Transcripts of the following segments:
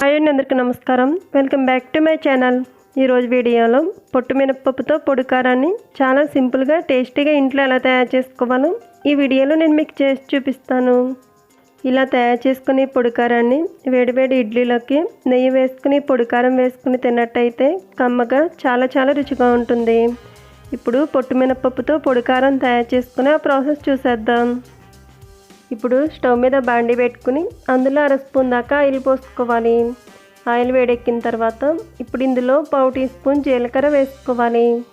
Hi అండి అందరికీ నమస్కారం. Welcome back to my channel. ఈరోజు వీడియోలో పొట్టు మినపప్పుతో పొడికారాన్ని చాలా సింపుల్గా టేస్టీగా ఇంట్లో ఎలా తయారు చేసుకోవాలో ఈ వీడియోలో నేను మీకు చేసి చూపిస్తాను. ఇలా తయారు చేసుకుని పొడికారాన్ని వేడివేడి ఇడ్లీలోకి నెయ్యి వేసుకుని పొడికారం వేసుకుని తిన్నట్టయితే కమ్మగా చాలా చాలా రుచిగా ఉంటుంది. ఇప్పుడు పొట్టు మినపప్పుతో పొడికారం తయారు చేసుకునే ఆ ప్రాసెస్ చూసేద్దాం. ఇప్పుడు స్టవ్ మీద బాండి పెట్టుకుని అందులో అర స్పూన్ దాకా ఆయిల్ పోసుకోవాలి. ఆయిల్ వేడెక్కిన తర్వాత ఇప్పుడు ఇందులో పావు టీ స్పూన్ జీలకర్ర వేసుకోవాలి.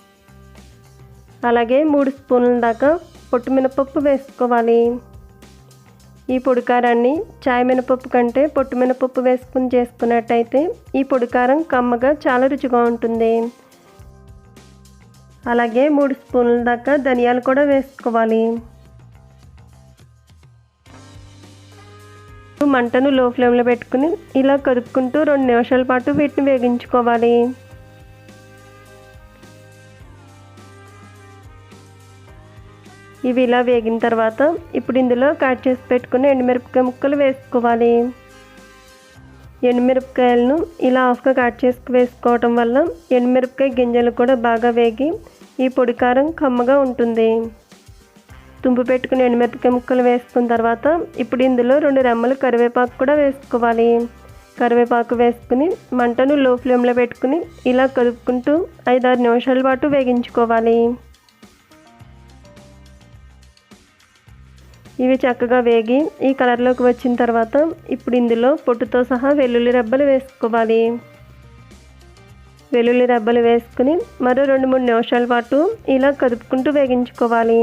అలాగే మూడు స్పూన్ల దాకా పొట్టు మినపప్పు వేసుకోవాలి. ఈ పొడికారాన్ని చాయ్ మినపప్పు కంటే పొట్టు మినపప్పు వేసుకుని చేసుకున్నట్టయితే ఈ పొడికారం కమ్మగా చాలా రుచిగా ఉంటుంది. అలాగే మూడు స్పూన్ల దాకా ధనియాలు కూడా వేసుకోవాలి. మంటను లో ఫ్లేమ్లో పెట్టుకుని ఇలా కదుపుకుంటూ రెండు నిమిషాల పాటు వీటిని వేగించుకోవాలి. ఇవి ఇలా వేగిన తర్వాత ఇప్పుడు ఇందులో కట్ చేసి పెట్టుకుని ఎండుమిరపకాయ ముక్కలు వేసుకోవాలి. ఎండుమిరపకాయలను ఇలా హాఫ్గా కట్ చేసుకు వేసుకోవటం వల్ల ఎండుమిరపకాయ గింజలు కూడా బాగా వేగి ఈ పొడి కారం కమ్మగా ఉంటుంది. తుంపు పెట్టుకుని ఎండుమిరపకాయ ముక్కలు వేసుకున్న తర్వాత ఇప్పుడు ఇందులో రెండు రెమ్మలు కరివేపాకు కూడా వేసుకోవాలి. కరివేపాకు వేసుకుని మంటను లో ఫ్లేమ్లో పెట్టుకుని ఇలా కలుపుకుంటూ ఐదారు నిమిషాల పాటు వేగించుకోవాలి. ఇవి చక్కగా వేగి ఈ కలర్లోకి వచ్చిన తర్వాత ఇప్పుడు ఇందులో పొట్టుతో సహా వెల్లుల్లి రెబ్బలు వేసుకోవాలి. వెల్లుల్లి రెబ్బలు వేసుకుని మరో రెండు మూడు నిమిషాల పాటు ఇలా కదుపుకుంటూ వేగించుకోవాలి.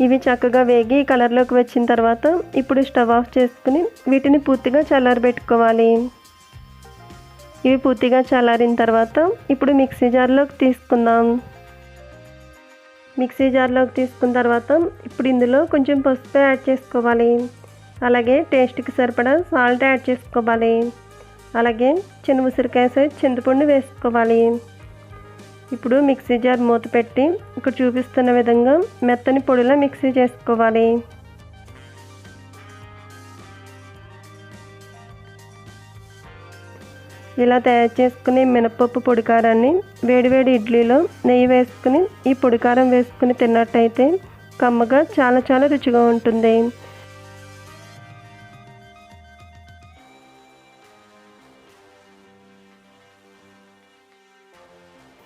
ఇవి చక్కగా వేగి కలర్లోకి వచ్చిన తర్వాత ఇప్పుడు స్టవ్ ఆఫ్ చేసుకుని వీటిని పూర్తిగా చల్లారబెట్టుకోవాలి. ఇవి పూర్తిగా చల్లారిన తర్వాత ఇప్పుడు మిక్సీ జార్లోకి తీసుకుందాం. మిక్సీ జార్లోకి తీసుకున్న తర్వాత ఇప్పుడు ఇందులో కొంచెం పసుపు యాడ్ చేసుకోవాలి. అలాగే టేస్ట్కి సరిపడా సాల్ట్ యాడ్ చేసుకోవాలి. అలాగే చిన్న ఉసిరికాయ సైజ్ చింతపండు వేసుకోవాలి. ఇప్పుడు మిక్సీ జార్ మూత పెట్టి ఇక్కడ చూపిస్తున్న విధంగా మెత్తని పొడిలో మిక్సీ చేసుకోవాలి. ఇలా తయారు చేసుకుని మినపప్పు పొడికారాన్ని వేడివేడి ఇడ్లీలో నెయ్యి వేసుకుని ఈ పొడికారం వేసుకుని తిన్నట్టయితే కమ్మగా చాలా చాలా రుచిగా ఉంటుంది.